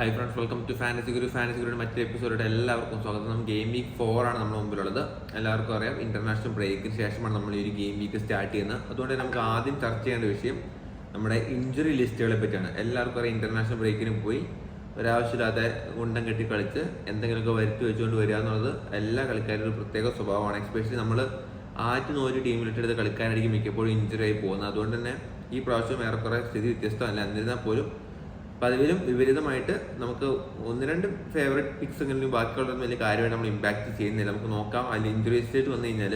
Hi friends welcome to fancy guru fancy ഗുരുയുടെ മറ്റൊരു എപ്പിസോഡിയുടെ എല്ലാവർക്കും സ്വാഗതം. നമ്മൾ ഗെയിം വീക്ക് ഫോർ ആണ് നമ്മുടെ മുമ്പിലുള്ളത്. എല്ലാവർക്കും അറിയാം ഇന്റർനാഷണൽ ബ്രേക്കിന് ശേഷമാണ് നമ്മൾ ഈ ഒരു ഗെയിം വീക്ക് സ്റ്റാർട്ട് ചെയ്യുന്നത്. അതുകൊണ്ട് നമുക്ക് ആദ്യം ചർച്ച ചെയ്യേണ്ട വിഷയം നമ്മുടെ ഇഞ്ചുറി ലിസ്റ്റുകളെ പറ്റിയാണ്. എല്ലാവർക്കും അറിയാം ഇന്റർനാഷണൽ ബ്രേക്കിന് പോയി ഒരാവശ്യമില്ലാതെ ഗുണ്ടം കെട്ടി കളിച്ച് എന്തെങ്കിലുമൊക്കെ വരുത്തി വെച്ചുകൊണ്ട് വരിക എന്നുള്ളത് എല്ലാ കളിക്കാരുടെ പ്രത്യേക സ്വഭാവമാണ്. എക്സ്പെഷ്യലി നമ്മൾ ആറ്റിന് ഒരു ടീമിലിട്ടെടുത്ത് കളിക്കാനായിരിക്കും മിക്കപ്പോഴും ഇഞ്ചുറി ആയി പോകുന്നത്. അതുകൊണ്ട് തന്നെ ഈ പ്രാവശ്യം ഏറെക്കുറെ സ്ഥിതി വ്യത്യസ്തമല്ല. എന്നിരുന്നാൽ പോലും പതിവിലും വിപരീതമായിട്ട് നമുക്ക് ഒന്ന് രണ്ട് ഫേവറേറ്റ് പിക്സ് എങ്കിലും ബാക്കിയുള്ളതും വലിയ കാര്യമായിട്ട് നമ്മൾ ഇമ്പാക്ട് ചെയ്യുന്നില്ല. നമുക്ക് നോക്കാം. അതിൽ ഇഞ്ചുറി സ്റ്റേറ്റ് വന്നു കഴിഞ്ഞാൽ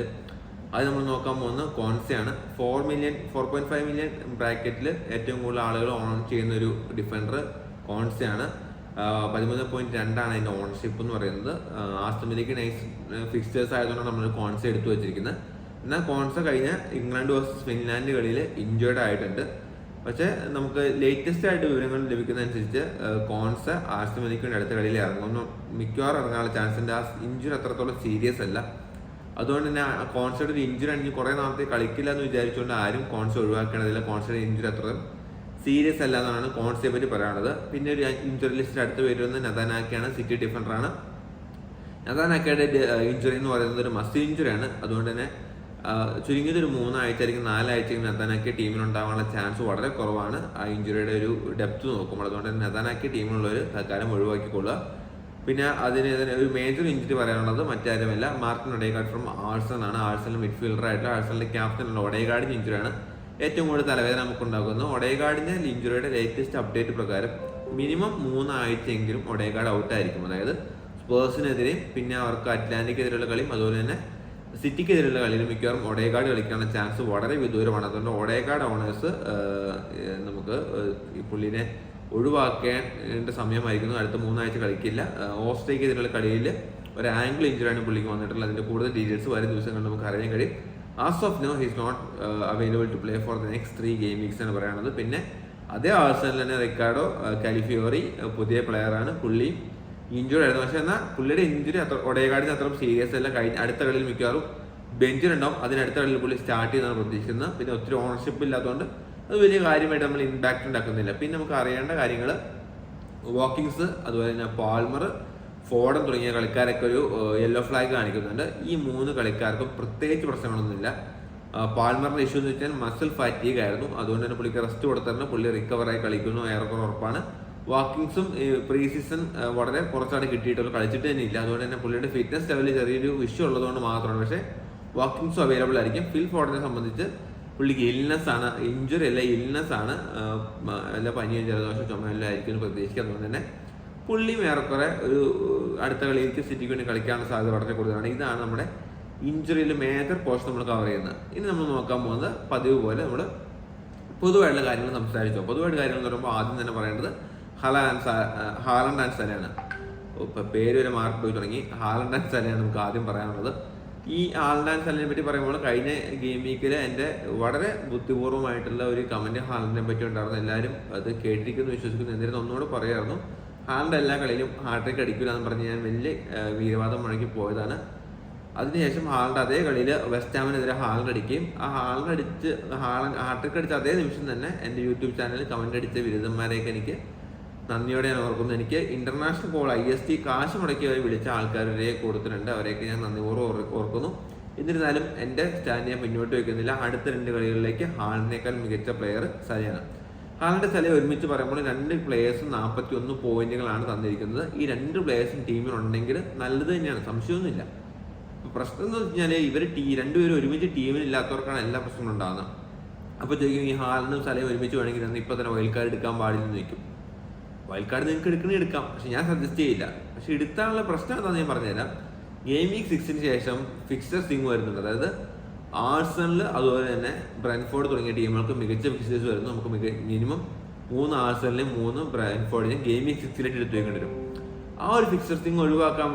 അത് നമ്മൾ നോക്കാൻ പോകുന്ന കോൺസയാണ്. Four million four point five million ബ്രാക്കറ്റിൽ ഏറ്റവും കൂടുതൽ ആളുകൾ ഓൺ ചെയ്യുന്ന ഒരു ഡിഫൻഡർ കോൺസയാണ് പതിമൂന്ന് പോയിന്റ് രണ്ടാണ് അതിന്റെ ഓണർഷിപ്പ് എന്ന് പറയുന്നത്. ആസ്റ്റമിലേക്ക് നൈസ് ഫിക്സ്റ്റേഴ്സ് ആയതുകൊണ്ടാണ് നമ്മൾ കോൺസ എടുത്തു വെച്ചിരിക്കുന്നത്. എന്നാൽ കോൺസ കഴിഞ്ഞ ഇംഗ്ലണ്ട് വേഴ്സസ് ഫിൻലാൻഡ് കളിയിൽ ഇഞ്ചേർഡ് ആയിട്ടുണ്ട്. പക്ഷേ നമുക്ക് ലേറ്റസ്റ്റ് ആയിട്ട് വിവരങ്ങൾ ലഭിക്കുന്നതനുസരിച്ച് കോൺസ് ആസ്റ്റമിലേക്ക് വേണ്ടി അടുത്ത കളിയിൽ ഇറങ്ങുന്നു. മിക്കവാറും ഇറങ്ങാനുള്ള ചാൻസ് ഉണ്ട് ആ ഇഞ്ചുറി അത്രത്തോളം സീരിയസ് അല്ല. അതുകൊണ്ട് തന്നെ കോൺസേർട്ട് ഒരു ഇഞ്ചുറി ആണെങ്കിൽ കുറേ നാളത്തെ കളിക്കില്ല എന്ന് വിചാരിച്ചുകൊണ്ട് ആരും കോൺസ് ഒഴിവാക്കേണ്ടതില്ല കോൺസേർട്ട് ഇഞ്ചുറി അത്ര സീരിയസ് അല്ല എന്നാണ് കോൺസയെ പറ്റി പറയാനുള്ളത്. പിന്നെ ഒരു ഇഞ്ചുറി ലിസ്റ്റിൽ അടുത്ത് വരുന്നത് നദാനാക്കയാണ്. സിറ്റി ഡിഫൻഡറാണ്. നദാനാക്കയുടെ ഇഞ്ചുറി എന്ന് പറയുന്നത് ഒരു മസ്റ്റ് ഇഞ്ചുറിയാണ് അതുകൊണ്ട് തന്നെ ചുരുങ്ങിയത് ഒരു മൂന്നാഴ്ച നാലാഴ്ചയായിരിക്കും നെതാനാക്കി ടീമിനുണ്ടാവാനുള്ള ചാൻസ് വളരെ കുറവാണ്. ആ ഇഞ്ചുറിയുടെ ഒരു ഡെപ്ത് നോക്കുമ്പോൾ അതുകൊണ്ട് തന്നെ നെതാനാക്കി ടീമിലുള്ളവർ തൽക്കാലം ഒഴിവാക്കിക്കൊള്ളുക. പിന്നെ അതിന് ഇതിന് ഒരു മേജർ ഇഞ്ചുറി പറയാനുള്ളത് മറ്റാരുമല്ല. മാർട്ടിൻ ഒഡേഗാർഡ് ഫ്രം ആഴ്സൺ ആണ്. ആഴ്സണൽ മിഡ്ഫീൽഡർ ആയിട്ടുള്ള ആഴ്സണിലെ ക്യാപ്റ്റൻ ഉള്ള ഒഡേഗാർഡിന്റെ ഇഞ്ചുറിയാണ് ഏറ്റവും കൂടുതൽ തലവേദന നമുക്ക് ഉണ്ടാക്കുന്നത് ഒഡേഗാർഡിന്റെ ഇഞ്ചുറിയുടെ ലേറ്റസ്റ്റ് അപ്ഡേറ്റ് പ്രകാരം മിനിമം മൂന്നാഴ്ചയെങ്കിലും ഒഡേഗാർഡ് ഔട്ടായിരിക്കും അതായത് സ്പേഴ്സിനെതിരെയും പിന്നെ അവർക്ക് അറ്റ്ലാന്റിക്കെതിരെയുള്ള കളിയും അതുപോലെ തന്നെ സിറ്റിക്കെതിരെയുള്ള കളിയിൽ മിക്കവാറും ഒടേക്കാട് കളിക്കാനുള്ള ചാൻസ് വളരെ വിദൂരമാണ്. അതുകൊണ്ട് ഒടേക്കാട് ഓണേഴ്സ് നമുക്ക് ഈ പുള്ളിനെ ഒഴിവാക്കേണ്ട സമയമായിരിക്കുന്നു. അടുത്ത മൂന്നാഴ്ച കളിക്കില്ല. ഓസ്ട്രേലിയക്കെതിരെയുള്ള കളിയിൽ ഒരു ആംഗിൾ ഇഞ്ചുറിയാണ് പുള്ളിക്ക് വന്നിട്ടുള്ളത്. അതിന്റെ കൂടുതൽ ഡീറ്റെയിൽസ് വരും ദിവസങ്ങളിൽ നമുക്ക് അറിയാൻ കഴിയും. As of now he's not available to play for the next three game weeks എന്ന് പറയുന്നത്. പിന്നെ അതേ ആവശ്യത്തിൽ തന്നെ റിക്കാർഡോ കാലിഫിയോറി പുതിയ പ്ലെയറാണ് പുള്ളി ഇഞ്ചുറി ആയിരുന്നു പക്ഷെ എന്നാൽ പുള്ളിയുടെ ഇഞ്ചുറി അത്ര ഒടയകാടിന് അത്ര സീരിയസ് അല്ല. കഴിഞ്ഞ അടുത്ത കളിയിൽ മിക്കവാറും ബെഞ്ചിലുണ്ടാവും അതിനടുത്ത കളിയിൽ പുള്ളി സ്റ്റാർട്ട് ചെയ്യുന്നതാണ് പ്രതീക്ഷിക്കുന്നത്. പിന്നെ ഒത്തിരി ഓണർഷിപ്പ് ഇല്ലാത്തതുകൊണ്ട് അത് വലിയ കാര്യമായിട്ട് നമ്മൾ ഇമ്പാക്റ്റ് ഉണ്ടാക്കുന്നില്ല. പിന്നെ നമുക്ക് അറിയേണ്ട കാര്യങ്ങൾ വാക്കിങ്സ് അതുപോലെ തന്നെ പാൾമർ ഫോഡൻ തുടങ്ങിയ കളിക്കാരൊക്കെ ഒരു യെല്ലോ ഫ്ലാഗ് കാണിക്കുന്നുണ്ട്. ഈ മൂന്ന് കളിക്കാർക്കും പ്രത്യേകിച്ച് പ്രശ്നങ്ങളൊന്നുമില്ല. ആ, പാൾമറിന്റെ ഇഷ്യൂ എന്ന് വെച്ചാൽ മസിൽ ഫാറ്റീഗ് ആയിരുന്നു. അതുകൊണ്ട് തന്നെ പുള്ളിക്ക് റെസ്റ്റ് കൊടുത്തിട്ടുണ്ട് പുള്ളി റിക്കവറായി കളിക്കുന്നു. ഏറെക്കുറെ ഉറപ്പാണ്. വാക്കിങ്സും പ്രീ സീസൺ വളരെ കുറച്ചാണ് കിട്ടിയിട്ടുള്ളൂ കളിച്ചിട്ട് തന്നെ ഇല്ല അതുകൊണ്ട് തന്നെ പുള്ളിയുടെ ഫിറ്റ്നസ് ലെവലിൽ ചെറിയൊരു ഇഷ്യൂ ഉള്ളതുകൊണ്ട് മാത്രമാണ്. പക്ഷേ വാക്കിങ്സും അവൈലബിൾ ആയിരിക്കും. ഫിൽ ഫോർഡിനെ സംബന്ധിച്ച് പുള്ളിക്ക് ഇൽനെസ് ആണ്. ഇഞ്ചുറി അല്ല ഇൽനെസ് ആണ്. അല്ല പനിയും ജലദോഷം ചുമയെല്ലാം ആയിരിക്കും എന്ന് പ്രതീക്ഷിക്കുക അതുകൊണ്ട് തന്നെ പുള്ളി ഏറെക്കുറെ ഒരു അടുത്ത കളിയിലേക്ക് സിറ്റിക്ക് വേണ്ടി കളിക്കാനുള്ള സാധ്യത വളരെ കൂടുതലാണ്. ഇതാണ് നമ്മുടെ ഇഞ്ചുറിയിൽ മേജർ പോർഷൻ നമ്മൾ കവർ ചെയ്യുന്നത്. ഇനി നമ്മൾ നോക്കാൻ പോകുന്നത് പതിവ് പോലെ നമ്മൾ പൊതുവായിട്ടുള്ള കാര്യങ്ങൾ സംസാരിച്ചു. പൊതുവായിട്ട് കാര്യങ്ങൾ എന്ന് പറയുമ്പോൾ ആദ്യം തന്നെ പറയേണ്ടത് ഹലാൻഡ് ഹാലൻഡ് ആൻഡ് സലയാണ് ഇപ്പൊ പേര് വരെ മാർക്ക് പോയി തുടങ്ങി. ഹാലൻഡ് ആൻഡ് സലയാണ് നമുക്ക് ആദ്യം പറയാനുള്ളത്. ഈ ഹാലൻഡ് ആൻഡ് സലനെ പറ്റി പറയുമ്പോൾ കഴിഞ്ഞ ഗെയിം വീക്കിൽ എന്റെ വളരെ ബുദ്ധിപൂർവമായിട്ടുള്ള ഒരു കമന്റ് ഹാലൻഡിനെ പറ്റി ഉണ്ടായിരുന്നു. എല്ലാവരും അത് കേട്ടിരിക്കുന്നു വിശ്വസിക്കുന്നു. എന്നിരുന്നു ഒന്നുകൂടെ പറയായിരുന്നു. ഹാലൻഡ് എല്ലാ കളിയിലും ഹാർട്രിക് അടിക്കില്ല എന്ന് പറഞ്ഞ് ഞാൻ വലിയ വീരവാദം മുഴക്കി പോയതാണ്. അതിനുശേഷം ഹാളിന്റെ അതേ കളിയിൽ വെസ്റ്റ് ഹാമിനെതിരെ ഹാളിൽ അടിക്കുകയും ആ ഹാളിൽ അടിച്ച് ഹാളൻ ഹാട്രിക് അടിച്ച അതേ നിമിഷം തന്നെ എന്റെ യൂട്യൂബ് ചാനലിൽ കമന്റ് അടിച്ച ബിരുദന്മാരെയൊക്കെ എനിക്ക് നന്ദിയോടെ ഞാൻ ഓർക്കുന്നു. എനിക്ക് international call I S T കാശ് മുടക്കി അവരെ വിളിച്ച ആൾക്കാരെ കൊടുത്തിട്ടുണ്ട്. അവരെയൊക്കെ ഞാൻ നന്ദിപൂർവം ഓർ- ഓർക്കുന്നു. എന്നിരുന്നാലും എന്റെ സ്റ്റാൻഡ് ഞാൻ മുന്നോട്ട് വെക്കുന്നില്ല. അടുത്ത രണ്ട് കളികളിലേക്ക് ഹാളിനേക്കാൾ മികച്ച പ്ലെയർ സലയാണ് ഹാളിന്റെ സല ഒരുമിച്ച് പറയുമ്പോൾ രണ്ട് പ്ലേയേഴ്സും നാൽപ്പത്തി ഒന്ന് പോയിന്റുകളാണ് തന്നിരിക്കുന്നത്. ഈ രണ്ട് പ്ലേയേഴ്സും ടീമിലുണ്ടെങ്കിൽ നല്ലത് തന്നെയാണ്. സംശയമൊന്നുമില്ല. പ്രശ്നം എന്ന് വെച്ചാൽ ഇവർ ടീ രണ്ടുപേരും ഒരുമിച്ച് ടീമിലില്ലാത്തവർക്കാണ് എല്ലാ പ്രശ്നങ്ങളും ഉണ്ടാകുന്നത് അപ്പോൾ ചോദിക്കും ഈ ഹാളിനും സലയും ഒരുമിച്ച് വേണമെങ്കിൽ അന്ന് ഇപ്പൊ തന്നെ വയൽക്കാർ എടുക്കാൻ പാടില്ലെന്ന് ചോദിക്കും. വൈൽഡ് കാർഡ് നിങ്ങൾക്ക് എടുക്കണേ എടുക്കാം. പക്ഷെ ഞാൻ സജസ്റ്റ് ചെയ്യില്ല. പക്ഷെ എടുത്താനുള്ള പ്രശ്നം എന്താണെന്ന് ഞാൻ പറഞ്ഞുതരാം. ഗെയിം വീക്ക് സിക്സിന് ശേഷം ഫിക്സർ സിംഗ് വരുന്നുണ്ട്. അതായത് ആഴ്സണൽ അതുപോലെ തന്നെ ബ്രൻഫോർഡ് തുടങ്ങിയ ടീമുകൾക്ക് മികച്ച ഫിക്സേഴ്സ് വരുന്നു. നമുക്ക് മിക മിനിമം മൂന്ന് ആഴ്സണലിനും മൂന്ന് ബ്രാൻഫോർഡിനെയും ഗെയിം വീക്ക് സിക്സിലേക്ക് എടുത്തു വെക്കേണ്ടി വരും. ആ ഒരു ഫിക്സർ സിംഗ് ഒഴിവാക്കാൻ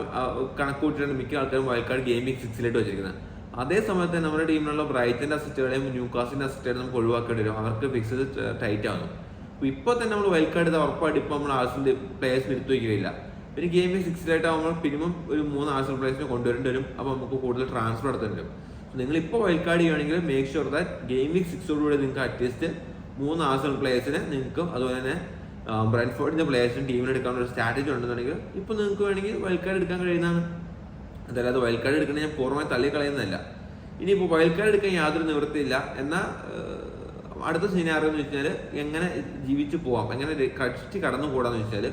കണക്കൂട്ടിയാണ് മിക്ക ആൾക്കാരും വൈൽഡ് കാർഡ് ഗെയിം വീക്ക് സിക്സിലേക്ക് വെച്ചിരിക്കുന്നത്. അതേ സമയത്ത് നമ്മുടെ ടീമിലുള്ള ബ്രൈറ്റിന്റെ അസിസ്റ്റുകളെയും ന്യൂകാസിന്റെ അസിസ്റ്റുകളെയും നമുക്ക് ഒഴിവാക്കേണ്ടി വരും. അവർക്ക് ഫിക്സഡ് ടൈറ്റ് ആവുന്നു. അപ്പൊ ഇപ്പൊ തന്നെ നമ്മൾ വൈൽഡ് കാർഡ് ഉറപ്പായിട്ട് ഇപ്പൊ നമ്മൾ ആഴ്സണൽ പ്ലേയേഴ്സിന് എടുത്തു വയ്ക്കുകയില്ല. ഒരു ഗെയിം വീക്ക് സിക്സിലായിട്ട് ആകുമ്പോൾ മിനിമം ഒരു മൂന്ന് ആഴ്സണൽ പ്ലേയേഴ്സിനെ കൊണ്ടുവരേണ്ടി വരും. അപ്പൊ നമുക്ക് കൂടുതൽ ട്രാൻസ്ഫർ നടത്തേണ്ടി വരും. നിങ്ങൾ ഇപ്പോൾ വൈൽഡ് കാർഡ് ചെയ്യുകയാണെങ്കിൽ make sure that game week സിക്സോടുകൂടി നിങ്ങൾക്ക് അറ്റ്ലീസ്റ്റ് മൂന്ന് ആഴ്സണൽ പ്ലേയേഴ്സിനെ നിങ്ങൾക്ക് അതുപോലെ തന്നെ ബ്രൻഫോർഡിന്റെ പ്ലേയേഴ്സും ടീമിന് എടുക്കാനുള്ള ഒരു സ്ട്രാറ്റജി ഉണ്ടെന്നുണ്ടെങ്കിൽ ഇപ്പൊ നിങ്ങൾക്ക് വേണമെങ്കിൽ വൈൽഡ് കാർഡ് എടുക്കാൻ കഴിയുന്നതാണ്. അതല്ലാതെ വൈൽഡ് കാർഡ് എടുക്കണ ഞാൻ പൂർണമായി തള്ളിക്കളയുന്നതല്ല. ഇനിയിപ്പോൾ വൈൽഡ് കാർഡ് എടുക്കാൻ യാതൊരു നിവൃത്തിയില്ല. എന്നാൽ അടുത്ത സിനാറിയോ എന്ന് വെച്ചാൽ എങ്ങനെ ജീവിച്ചു പോവാം? എങ്ങനെ കടിച്ച് കഷ്ടി കടന്നു കൂടാന്ന് വെച്ചാൽ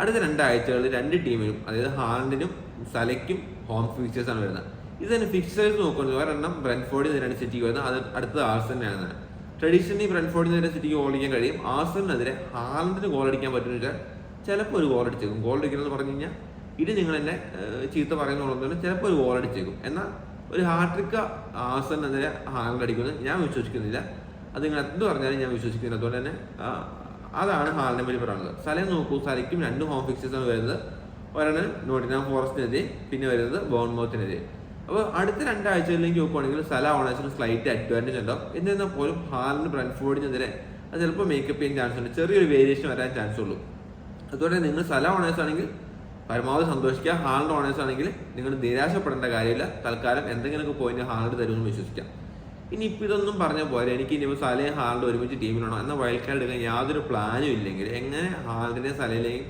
അടുത്ത രണ്ടാഴ്ചകളിൽ രണ്ട് ടീമിനും അതായത് ഹാലൻഡിനും സലയ്ക്കും ഹോം ഫിക്ചേഴ്സ് ആണ് വരുന്നത്. ഇത് തന്നെ ഫിക്സേഴ്സ് നോക്കുന്നത്. ഒരെണ്ണം ബ്രൻഫോർഡിൽ നിന്നാണ് സിറ്റിക്ക് വരുന്നത് അത് അടുത്തത് ആർസനാണ് ട്രഡീഷണലി ബ്രൻഫോർഡിൽ നിന്ന് സിറ്റിക്ക് ഗോൾ അടിക്കാൻ കഴിയും. ആർസനെതിരെ ഹാലൻഡിന് ഗോൾ അടിക്കാൻ പറ്റുമെന്ന് വെച്ചാൽ ചിലപ്പോൾ ഒരു ഗോൾ അടിച്ചേക്കും. ഗോൾ അടിക്കണമെന്ന് പറഞ്ഞു കഴിഞ്ഞാൽ ഇത് നിങ്ങൾ എന്നെ ചീത്ത പറയുന്നുള്ളതുകൊണ്ട് ചിലപ്പോൾ ഒരു ഗോൾ അടിച്ചേക്കും. എന്നാൽ ഒരു ഹാട്രിക്ക ആസനെതിരെ ഹാലൻഡ് അടിക്കുമെന്ന് ഞാൻ വിശ്വസിക്കുന്നില്ല. അത് നിങ്ങൾ എന്ത് പറഞ്ഞാലും ഞാൻ വിശ്വസിക്കുന്നില്ല അതുപോലെ തന്നെ അതാണ് ഹാലിനെ പറ്റി പറയുന്നത് സ്ഥലം നോക്കൂ. സ്ഥലയ്ക്കും രണ്ട് ഹോം ഫിക്സേഴ്സ് ആണ് വരുന്നത്. ഒരെണ്ണം നോട്ടിനാം ഫോറസ്റ്റിനെതിരെ പിന്നെ വരുന്നത് ബോൺമൗത്തിനെതിരെ. അപ്പോൾ അടുത്ത രണ്ടാഴ്ചകളിലേക്ക് നോക്കുവാണെങ്കിൽ സ്ഥല ഓണേഴ്സിന് സ്ലൈറ്റ് അഡ്വാന്റേജ് ഉണ്ടാവും. എന്നിരുന്നാൽ പോലും ഹാലിന് ബ്രൻഫോർഡിനെതിരെ അത് ചിലപ്പോൾ മേക്കപ്പ് ചെയ്യാൻ ചാൻസ് ഉണ്ട്. ചെറിയൊരു വേരിയേഷൻ വരാൻ ചാൻസ് ഉള്ളൂ. അതുകൊണ്ട് നിങ്ങൾ സ്ഥല ഓണേഴ്സ് ആണെങ്കിൽ പരമാവധി സന്തോഷിക്കുക. ഹാളിന്റെ ഓണേഴ്സ് ആണെങ്കിൽ നിങ്ങൾ നിരാശപ്പെടേണ്ട കാര്യമില്ല. തൽക്കാലം എന്തെങ്കിലുമൊക്കെ പോയിന്റ് ഹാളിന്റെ തരുമെന്ന് വിശ്വസിക്കാം. ഇനി ഇപ്പം ഇതൊന്നും പറഞ്ഞ പോലെ എനിക്ക് ഇനി സലയും ഹാളിന്റെ ഒരുമിച്ച് ടീമിലാണോ എന്നാൽ വൈൽഡ് കാർഡ് എടുക്കാൻ യാതൊരു പ്ലാനും ഇല്ലെങ്കിൽ എങ്ങനെ ഹാളിനെ സലയിലെയും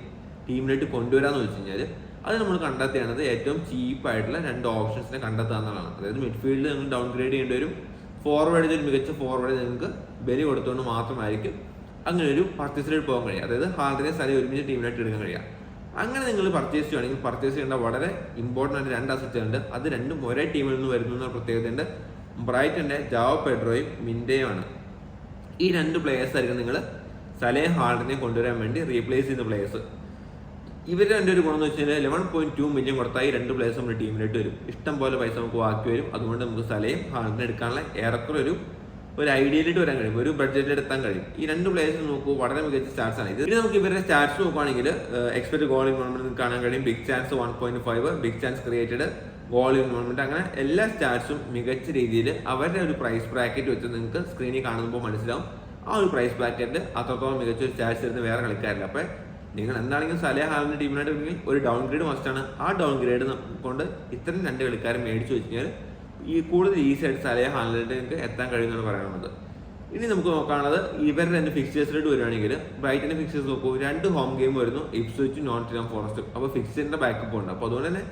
ടീമിലേക്ക് കൊണ്ടുവരാന്ന് വെച്ച് കഴിഞ്ഞാൽ അത് നമ്മൾ കണ്ടെത്തേണ്ടത് ഏറ്റവും ചീപ്പായിട്ടുള്ള രണ്ട് ഓപ്ഷൻസിനെ കണ്ടെത്തുക എന്നുള്ളതാണ്. അതായത് മിഡ്ഫീൽഡിൽ നിങ്ങൾ ഡൗൺ ഗ്രേഡ് ചെയ്യേണ്ടി വരും. ഫോർവേഡ് ഒരു മികച്ച ഫോർവേഡ് നിങ്ങൾക്ക് ബലി കൊടുത്തുകൊണ്ട് മാത്രമായിരിക്കും അങ്ങനെ ഒരു പർച്ചേസിലേക്ക് പോകാൻ കഴിയുക. അതായത് ഹാളിനെ സലയെ ഒരുമിച്ച് ടീമിലായിട്ട് എടുക്കാൻ കഴിയുക. അങ്ങനെ നിങ്ങൾ പർച്ചേസ് ചെയ്യുകയാണെങ്കിൽ പർച്ചേസ് ചെയ്യേണ്ട വളരെ ഇമ്പോർട്ടന്റ് ആയിട്ട് രണ്ട് അസറ്റുകളുണ്ട് അത് രണ്ടും ഒരേ ടീമിൽ നിന്ന് വരുന്നു എന്ന പ്രത്യേകതയുണ്ട്. ബ്രൈറ്റന്റെ ജാവോ പെഡ്രോയും മിൻഡയുമാണ് ഈ രണ്ട് പ്ലേയേഴ്സ് ആയിരിക്കും നിങ്ങൾ സലേ ഹാൾഡിനെ കൊണ്ടുവരാൻ വേണ്ടി റീപ്ലേസ് ചെയ്യുന്ന പ്ലേയേഴ്സ് ഇവർ രണ്ടു ഒരു ഗുണം എന്ന് വെച്ചാൽ ലെവൻ പോയിന്റ് ടു മില്യൺ കൊടുത്താൽ ഈ രണ്ട് പ്ലേയേഴ്സ് നമ്മുടെ ടീമിലേക്ക് വരും. ഇഷ്ടം പോലെ പൈസ നമുക്ക് ബാക്കി വരും. അതുകൊണ്ട് നമുക്ക് സലയും ഹാളിനെ എടുക്കാനുള്ള ഏറെക്കുറെ ഒരു ഒരു ഐഡിയയിലിട്ട് വരാൻ കഴിയും. ഒരു ബഡ്ജറ്റിൽ എടുത്താൻ കഴിയും. ഈ രണ്ട് പ്ലേയേഴ്സ് നോക്കൂ വളരെ മികച്ച സ്റ്റാർട്സ് ആണ്. ഇത് നമുക്ക് ഇവരുടെ സ്റ്റാർട്സ് നോക്കുകയാണെങ്കിൽ എക്സ്പെക്ട് ഇൻവോൾവ്മെന്റ് കാണാൻ കഴിയും. Big chance one point five big chance created goal involvement അങ്ങനെ എല്ലാ സ്റ്റാർസും മികച്ച രീതിയിൽ അവരുടെ ഒരു പ്രൈസ് ബ്രാക്കറ്റ് വെച്ച് നിങ്ങൾക്ക് സ്ക്രീനിൽ കാണുമ്പോൾ മനസ്സിലാവും. ആ ഒരു പ്രൈസ് ബ്രാക്കറ്റിൽ അത്രത്തോളം മികച്ച ഒരു സ്റ്റാർസ് വരുന്ന വേറെ കളിക്കാരില്ല. അപ്പോൾ നിങ്ങൾ എന്താണെങ്കിലും സലേ ഹാലിന്റെ ടീമിനായിട്ട് ഉണ്ടെങ്കിൽ ഒരു ഡൗൺ ഗ്രേഡ് മസ്റ്റാണ് ആ ഡൗൺ ഗ്രേഡ് കൊണ്ട് ഇത്തരം രണ്ട് കളിക്കാരെ മേടിച്ചു വെച്ച് ഈ കൂടുതൽ ഈസി ആയിട്ട് സലേ ഹാലിലേക്ക് നിങ്ങൾക്ക് എത്താൻ കഴിയുമെന്നാണ് പറയുന്നത് ഇനി നമുക്ക് നോക്കാനുള്ളത് ഇവരുടെ തന്നെ ഫിക്സേഴ്സിലോട്ട് വരികയാണെങ്കിൽ ബ്രൈറ്റിന്റെ ഫിക്സേഴ്സ് നോക്കൂ. രണ്ട് ഹോം ഗെയിം വരുന്നു. ഇപ്സ്വിച്ച് നോൺ ടിനാം ഫോറസ്റ്റ് അപ്പോൾ ഫിക്സറിന്റെ ബാക്കപ്പ് ഉണ്ട്. അപ്പോൾ അതുകൊണ്ട് തന്നെ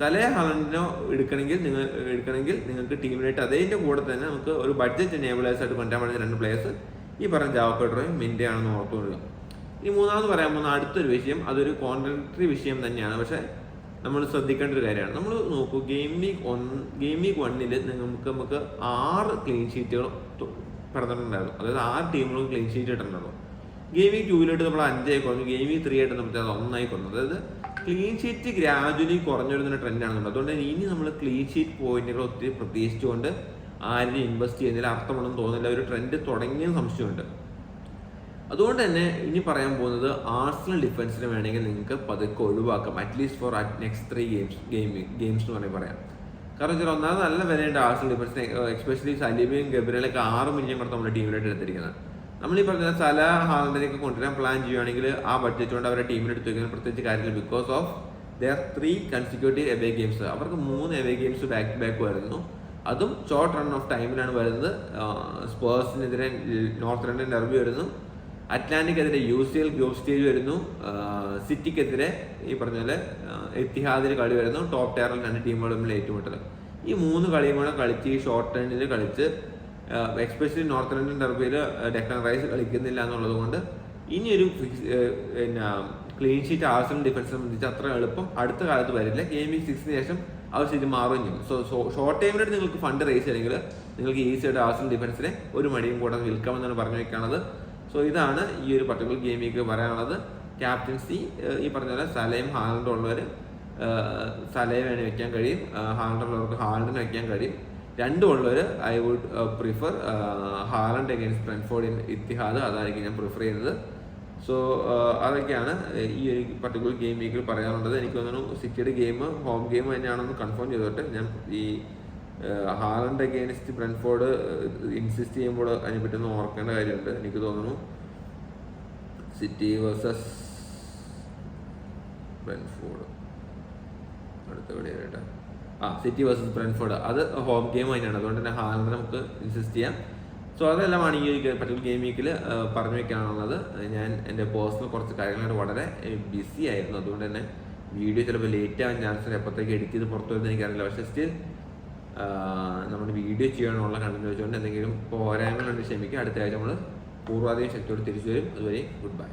സലേ ഹാലൻഡിനോ എടുക്കണമെങ്കിൽ നിങ്ങൾ എടുക്കണമെങ്കിൽ നിങ്ങൾക്ക് ടീമിനായിട്ട് അതിന്റെ കൂടെ തന്നെ നമുക്ക് ഒരു ബഡ്ജറ്റ് എനേബിളേഴ്സ് ആയിട്ട് കൊണ്ടുവരാൻ പറ്റുന്ന രണ്ട് പ്ലേയേഴ്സ് ഈ പറഞ്ഞ ജാവപ്പെഡ്രോയും മിന്റെ ആണെന്ന് ഓർത്തുകൊള്ളുക ഈ മൂന്നാമത് പറയാൻ പോകുന്ന അടുത്തൊരു വിഷയം അതൊരു കോൺട്രി വിഷയം തന്നെയാണ്. പക്ഷേ നമ്മൾ ശ്രദ്ധിക്കേണ്ട ഒരു കാര്യമാണ്. നമ്മൾ നോക്കൂ game week one game week വണ്ണിൽ നമുക്ക് നമുക്ക് ആറ് ക്ലീൻ ഷീറ്റുകൾ പറഞ്ഞിട്ടുണ്ടായിരുന്നു. അതായത് ആറ് ടീമുകളും ക്ലീൻ ഷീറ്റ് ഇട്ടിട്ടുണ്ടായിരുന്നു. ഗെയിം വീക്ക് ടൂവിലോട്ട് നമ്മൾ അഞ്ചായി കുറഞ്ഞു. ഗെയിം വീക്ക് ത്രീ ആയിട്ട് നമുക്ക് അത് ഒന്നായി കുറഞ്ഞു. അതായത് ക്ലീൻ ഷീറ്റ് ഗ്രാജുവലി കുറഞ്ഞു വരുന്ന ട്രെൻഡാണ് അതുകൊണ്ട് തന്നെ ഇനി നമ്മൾ ക്ലീൻ ഷീറ്റ് പോയിന്റുകൾ ഒത്തിരി പ്രതീക്ഷിച്ചുകൊണ്ട് ആരും ഇൻവെസ്റ്റ് ചെയ്യുന്നതിൽ അർത്ഥമുണ്ടെന്ന് തോന്നുന്നില്ല. ഒരു ട്രെൻഡ് തുടങ്ങിയ സംശയമുണ്ട്. അതുകൊണ്ട് തന്നെ ഇനി പറയാൻ പോകുന്നത് ആർസണൽ ഡിഫൻസിന് വേണമെങ്കിൽ നിങ്ങൾക്ക് പതുക്കെ ഒഴിവാക്കാം. At least for next three games game games എന്ന് വേണമെങ്കിൽ പറയാം. കാരണം വെച്ചാൽ ഒന്നാമത് നല്ല വിലയുണ്ട് ആർസണൽ ഡിഫൻസിന് എക്സ്പെഷ്യലി സലീബയും ഗബ്രിയിലൊക്കെ ആറ് മില്യൺ കൊടുത്ത് നമ്മുടെ ടീമിലായിട്ട് എടുത്തിരിക്കുന്നത്. നമ്മൾ ഈ പറഞ്ഞ സല ഹാളിലേക്ക് കൊണ്ടുവരാൻ പ്ലാൻ ചെയ്യുകയാണെങ്കിൽ ആ ബഡ്ജറ്റ് കൊണ്ട് അവരുടെ ടീമിനെടുത്ത് വയ്ക്കുന്ന പ്രത്യേകിച്ച് കാര്യങ്ങൾ because of their three consecutive away games അവർക്ക് മൂന്ന് away games back to back വരുന്നു. അതും ഷോർട്ട് റൺ ഓഫ് ടൈമിലാണ് വരുന്നത്. സ്പേഴ്സിനെതിരെ നോർത്ത് ലണ്ടൻ ഡെർബി വരുന്നു. അറ്റ്ലാന്റിക്കെതിരെ U C L group stage വരുന്നു സിറ്റിക്കെതിരെ ഈ പറഞ്ഞ പോലെ എത്തിഹാദിന് കളി വരുന്നു. ടോപ്പ് ടയറിൽ രണ്ട് ടീമുകൾ തമ്മിൽ ഏറ്റുമുട്ടൽ ഈ മൂന്ന് കളിയും കൂടെ കളിച്ച് ഈ ഷോർട്ട് റണ്ണിൽ കളിച്ച് എക്സ്പെഷ്യലി നോർത്ത് ലണ്ടൻ ഡർബിയിൽ ഡെക്കൺ റൈസ് കളിക്കുന്നില്ല എന്നുള്ളത് കൊണ്ട് ഇനിയൊരു പിന്നെ ക്ലീൻ ഷീറ്റ് ആവശ്യം ഡിഫൻസ് സംബന്ധിച്ച് അത്ര എളുപ്പം അടുത്ത കാലത്ത് വരില്ല. ഗെയിമിംഗ് സിക്സിന് ശേഷം അവർ സ്ഥിതി മാറുകയും ചെയ്യും. സോ ഷോർട്ട് ടൈമിലായിട്ട് നിങ്ങൾക്ക് ഫണ്ട് റേസ് ചെയ്യണമെങ്കിൽ നിങ്ങൾക്ക് ഈസി ആയിട്ട് ആഴ്സണൽ ഡിഫൻസിനെ ഒരു മടിയും കൂടെ വിൽക്കാമെന്നാണ് പറഞ്ഞു വെക്കുന്നത് സോ ഇതാണ് ഈ ഒരു പർട്ടിക്കുലർ ഗെയിമിലേക്ക് പറയാനുള്ളത്. ക്യാപ്റ്റൻസി ഈ പറഞ്ഞ പോലെ സലയും ഹാലൻഡും ഉള്ളവർ സലയെ വേണേൽ വെക്കാൻ കഴിയും. ഹാലൻഡുള്ളവർക്ക് ഹാലൻഡിന് വെക്കാൻ കഴിയും. രണ്ടും ഉള്ളവർ I would prefer Haaland against Brentford in Etihad അതായിരിക്കും ഞാൻ പ്രിഫർ ചെയ്യുന്നത്. സോ അതൊക്കെയാണ് ഈ ഒരു പർട്ടിക്കുലർ ഗെയിം വീക്കിൽ പറയാനുള്ളത് എനിക്ക് തോന്നുന്നു സിറ്റിയുടെ ഗെയിം ഹോം ഗെയിം തന്നെയാണെന്ന് കൺഫേം ചെയ്തോട്ടെ. ഞാൻ ഈ ഹാലൻഡ് എഗെയിൻസ്റ്റ് ബ്രൻഫോർഡ് ഇൻസിസ്റ്റ് ചെയ്യുമ്പോൾ അതിനെപ്പറ്റി ഒന്ന് ഓർക്കേണ്ട കാര്യമുണ്ട്. എനിക്ക് തോന്നുന്നു സിറ്റി വേഴ്സസ് ബ്രൻഫോർഡ് അടുത്ത കളി ആയിട്ട് ആ സിറ്റി വേഴ്സസ് ബ്രൻഫോർഡ് അത് ഹോം ഗെയിം തന്നെയാണ്. അതുകൊണ്ട് തന്നെ ഹാലൻഡ് നമുക്ക് ഇൻസിസ്റ്റ് ചെയ്യാം. സോ അതെല്ലാമാണ് ഈ ഒരു ഗെയിം വീക്കിൽ പറഞ്ഞു വെക്കാനുള്ളത് ഞാൻ എന്റെ പേഴ്സണൽ കുറച്ച് കാര്യങ്ങളായിട്ട് വളരെ ബിസി ആയിരുന്നു. അതുകൊണ്ട് തന്നെ വീഡിയോ ചിലപ്പോൾ ലേറ്റ് ആവാൻ ചാൻസ് ഉണ്ട്. എപ്പോഴത്തേക്ക് എഡിറ്റ് ചെയ്ത് പുറത്തു വരുന്നത് എനിക്കറിയില്ല. പക്ഷേ സ്റ്റിൽ നമ്മൾ വീഡിയോ ചെയ്യാനുള്ള കണ്ടന്റ് വെച്ചുകൊണ്ട് എന്തെങ്കിലും പോരായ്മകളുണ്ട് ക്ഷമിക്കുക. അടുത്ത ആഴ്ച നമ്മൾ പൂർവാധികം ശക്തിയോട് തിരിച്ചു വരും. അതുവരെ ഗുഡ് ബൈ